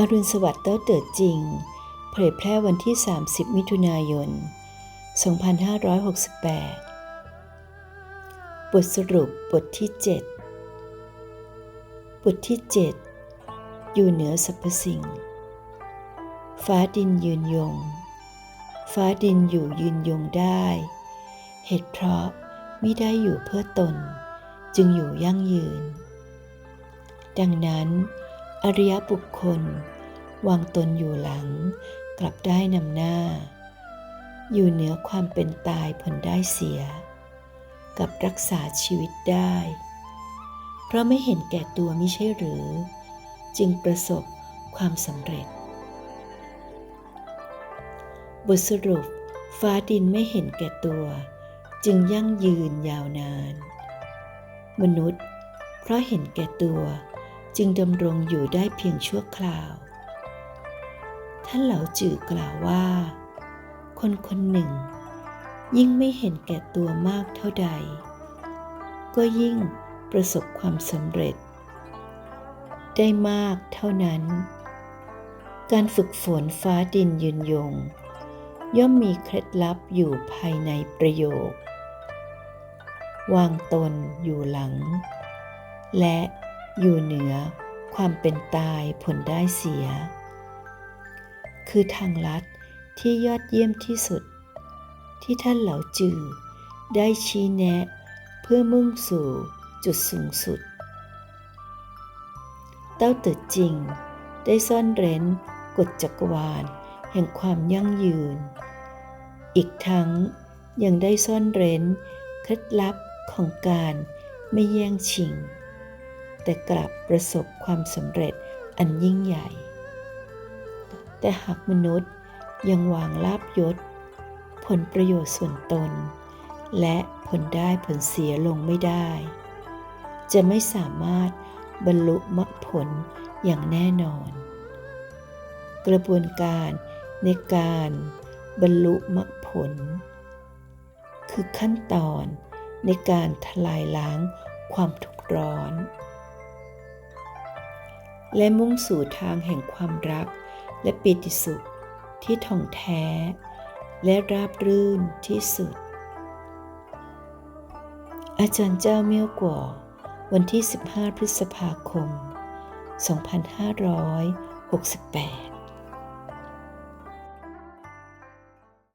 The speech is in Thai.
อรุณสวัสดิ์เต้าเติดจริง เผยแพร่วันที่ 30 มิถุนายน 2568 บทสรุปบทที่ 7 บทที่ 7 อยู่เหนือสรรพสิ่ง ฟ้าดินยืนยง ฟ้าดินอยู่ยืนยงได้ เหตุเพราะไม่ได้อยู่เพื่อตน จึงอยู่ยั่งยืน ดังนั้นอริยบุคคล วางตนอยู่หลัง กลับได้นำหน้า อยู่เหนือความเป็นตายผลได้เสีย กับรักษาชีวิตได้ เพราะไม่เห็นแก่ตัวไม่ใช่หรือ จึงประสบความสำเร็จ บทสรุปฟ้าดินไม่เห็นแก่ตัว จึงยั่งยืนยาวนาน มนุษย์ เพราะเห็นแก่ตัวจึงดำรงอยู่ได้เพียงชั่วคราว ท่านเหลาจือกล่าวว่า คนคนหนึ่ง ยิ่งไม่เห็นแก่ตัวมากเท่าใด ก็ยิ่งประสบความสำเร็จ ได้มากเท่านั้น การฝึกฝนฟ้าดินยืนยง ย่อมมีเคล็ดลับอยู่ภายในประโยค วางตนอยู่หลัง และอยู่เหนือความเป็นตายผลได้เสีย คือทางลัดที่ยอดเยี่ยมที่สุด ที่ท่านเหลาจือ ได้ชี้แนะ เพื่อมุ่งสู่จุดสูงสุด เต้าตืดจริง ได้ซ่อนเร้นกฎจักรวาลแห่งความยั่งยืน อีกทั้งยังได้ซ่อนเร้นเคล็ดลับของการไม่แย่งชิง แต่กลับประสบความสำเร็จอันยิ่งใหญ่ แต่หากมนุษย์ยังวางลาบยศ ผลประโยชน์ส่วนตน และผลได้ผลเสียลงไม่ได้ จะไม่สามารถบรรลุมรรคผลอย่างแน่นอน กระบวนการในการบรรลุมรรคผล คือขั้นตอนในการทลายล้างความทุกข์ร้อน และมุ่งสู่ทางแห่งความรัก และปิติสุขที่ท่องแท้ และราบรื่นที่สุด อาจารย์เจ้าเมี่ยวกัววันที่ 15 พฤษภาคม 2568